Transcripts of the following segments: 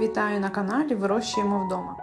Вітаю на каналі Вирощуємо вдома.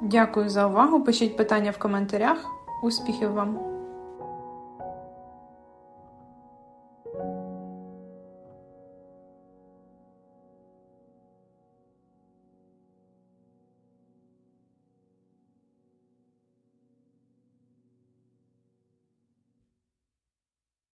Дякую за увагу. Пишіть питання в коментарях. Успіхів вам!